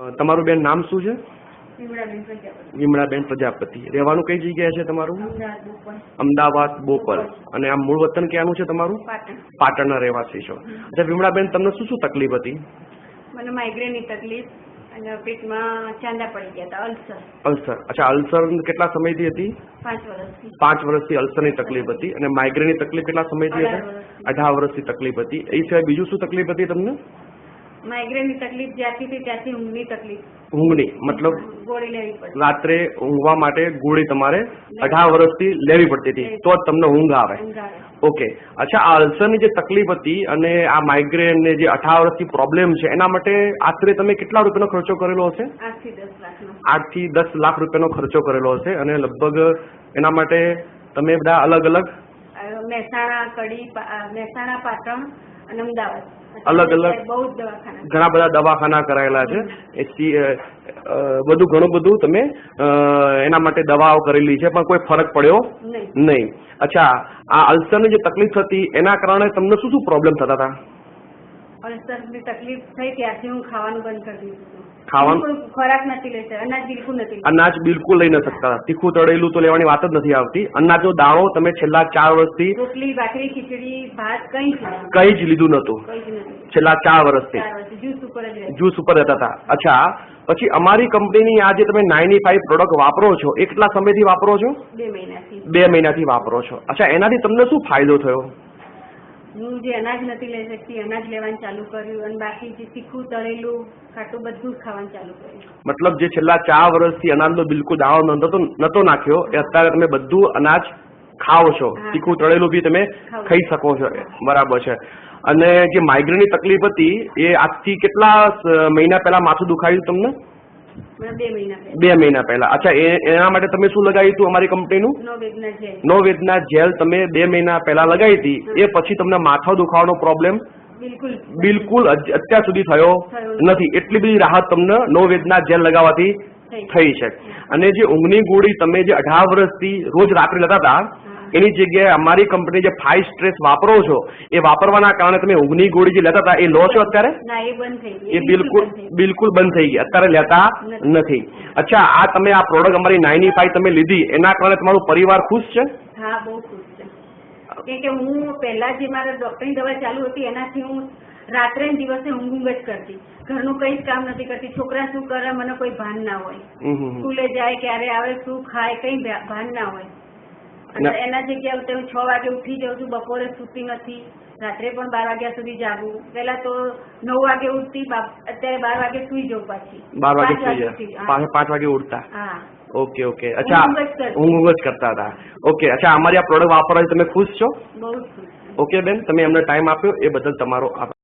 તમારું બેન નામ શું છે? વિમળાબેન પ્રજાપતિ. રહેવાનું કઈ જગ્યાએ છે તમારું? અમદાવાદ બોપલ. અને આ મૂળ વતન ક્યાંનું છે તમારું? પાટણના રહેવાસી છો. અચ્છા વિમળાબેન તમને શું શું તકલીફ હતી? મને માઇગ્રેનની તકલીફ અને પેટમાં ચાંદા પડી ગયા હતા અલ્સર. અલ્સર. અચ્છા અલ્સર કેટલા સમયથી હતી? પાંચ વર્ષથી. પાંચ વર્ષથી અલ્સરની તકલીફ હતી. અને માઇગ્રેનની તકલીફ કેટલા સમયથી હતી. અઢાર વર્ષથી તકલીફ હતી. એ સિવાય બીજું શું તકલીફ હતી તમને? માઇગ્રેનની તકલીફ જ્યાંથી હતી ત્યાંથી ઊંઘની તકલીફ. ઊંઘની મતલબ ગોળી લેવી પડે રાત્રે ઊંઘવા માટે ગોળી તમારે અઢાર વર્ષથી લેવી પડતી હતી તો જ તમને ઊંઘ આવે. ઓકે અચ્છા આ અલ્સરની જે તકલીફ હતી અને આ માઇગ્રેન ને જે અઢાર વર્ષથી પ્રોબ્લેમ છે એના માટે આશરે તમે કેટલા રૂપિયાનો ખર્ચો કરેલો હશે? આઠથી દસ આઠથી દસ લાખ રૂપિયાનો ખર્ચો કરેલો હશે અને લગભગ એના માટે તમે બધા અલગ અલગ? મહેસાણા કડી મહેસાણા પાટણ અને અમદાવાદ. અલગ અલગ બહુ જ દવાખાના ઘણા બધા દવાખાના કરાયેલા છે. એથી બધું ઘણું બધું તમે એના માટે દવાઓ કરેલી છે પણ કોઈ ફરક પડ્યો નહીં. અચ્છા આ અલ્સરની જે તકલીફ થતી એના કારણે તમને શું શું પ્રોબ્લેમ થતા હતા? અલ્સરની તકલીફ થઈ ત્યારથી હું ખાવાનું બંધ કરી દીધું હતું. ખાવાનું? ખોરાક નથી લેતા અનાજ બિલકુલ નથી અનાજ બિલકુલ લઈ ન શકતા. તીખું તળેલું તો લેવાની વાત જ નથી આવતી. અનાજનો દાણો તમે છેલ્લા ચાર વર્ષથી રોટલી ભાખરી ખીચડી ભાત કઈ કઈ જ લીધું નતું છેલ્લા ચાર વર્ષથી. જ્યુસ ઉપર રહેતા. જ્યુસ ઉપર રહેતા હતા. અચ્છા પછી અમારી કંપનીની આ જે તમે નાઇન્ટી ફાઈવ પ્રોડક્ટ વાપરો છો એ કેટલા સમયથી વાપરો છો? બે મહિનાથી. બે મહિનાથી વાપરો છો. અચ્છા એનાથી તમને શું ફાયદો થયો? હું જે અનાજ નથી લઈ શકતી અનાજ લેવાનું ચાલુ કર્યું અને બાકી જે તીખું તળેલું ખાટું બધું જ ખાવાનું ચાલુ કર્યું. મતલબ જે છેલ્લા ચાર વર્ષથી અનાજનો બિલકુલ દાણો નતો નતો નાખ્યો એ અત્યારે તમે બધું અનાજ ખાઓ છો. તીખું તળેલું બી તમે ખાઈ શકો છો. બરાબર છે. અને જે માઇગ્રેનની તકલીફ હતી એ આજથી કેટલા મહિના પહેલા માથું દુખાયું તમને? મને બે મહિના પહેલા. બે મહિના પહેલા. અચ્છા એ એના માટે તમે શું લગાવ્યું હતું અમારી કંપનીનું? નો વેદના જેલ. તમે બે મહિના પહેલા લગાવી હતી. એ પછી તમને માથા દુખાવાનો પ્રોબ્લેમ બિલકુલ. અત્યાર સુધી થયો નથી. એટલી બધી રાહત તમને નો વેદના જેલ લગાવવાથી થઈ. છે. અને જે ઊંઘની ગોળી તમે જે અઢાર વર્ષથી રોજ રાત્રે લેતા હતા. એની જગ્યાએ અમારી કંપની જે ફાઈવ સ્ટ્રેસ વાપરો છો એ વાપરવાના કારણે તમે ઊંઘની ગોળી જે લેતા હતા એ લો છો અત્યારે? એ બિલકુલ. બિલકુલ બંધ થઈ ગઈ. અત્યારે લેતા નથી. અચ્છા આ તમે આ પ્રોડક્ટ અમારી નાઇની ફાઈવ તમે લીધી એના કારણે તમારું પરિવાર ખુશ છે? હા બહુ ખુશ છે. કે હું પહેલા જે મારા ડોક્ટરની દવા ચાલુ હતી એનાથી હું રાત્રે દિવસે ઊંઘ ઊંઘ જ કરતી. ઘરનું કઈ જ કામ નથી કરતી. છોકરા શું કરે મને કોઈ ભાન ના હોય. સ્કૂલે જાય ક્યારે આવે શું ખાય કઈ ભાન ના હોય. અને એના જગ્યા ઉપર હું છ વાગે ઉઠી જાઉં છું. બપોરે સૂતી નથી રાત્રે પણ બાર વાગ્યા સુધી જાગું. પેલા તો નવ વાગે ઉઠતી અત્યારે બાર વાગે સુઈ જાઉં પાછી. બાર વાગે સુઈ જાઉં. પાંચ વાગે ઉઠતા? હા. Okay okay. અચ્છા હું જ ઊંઘ જ કરતા હતા. ઓકે અચ્છા અમારી આ પ્રોડક્ટ વાપરવાથી તમે ખુશ છો? બહુ ઓકે બેન તમે એમને ટાઈમ આપ્યો. એ બદલ તમારો આભાર.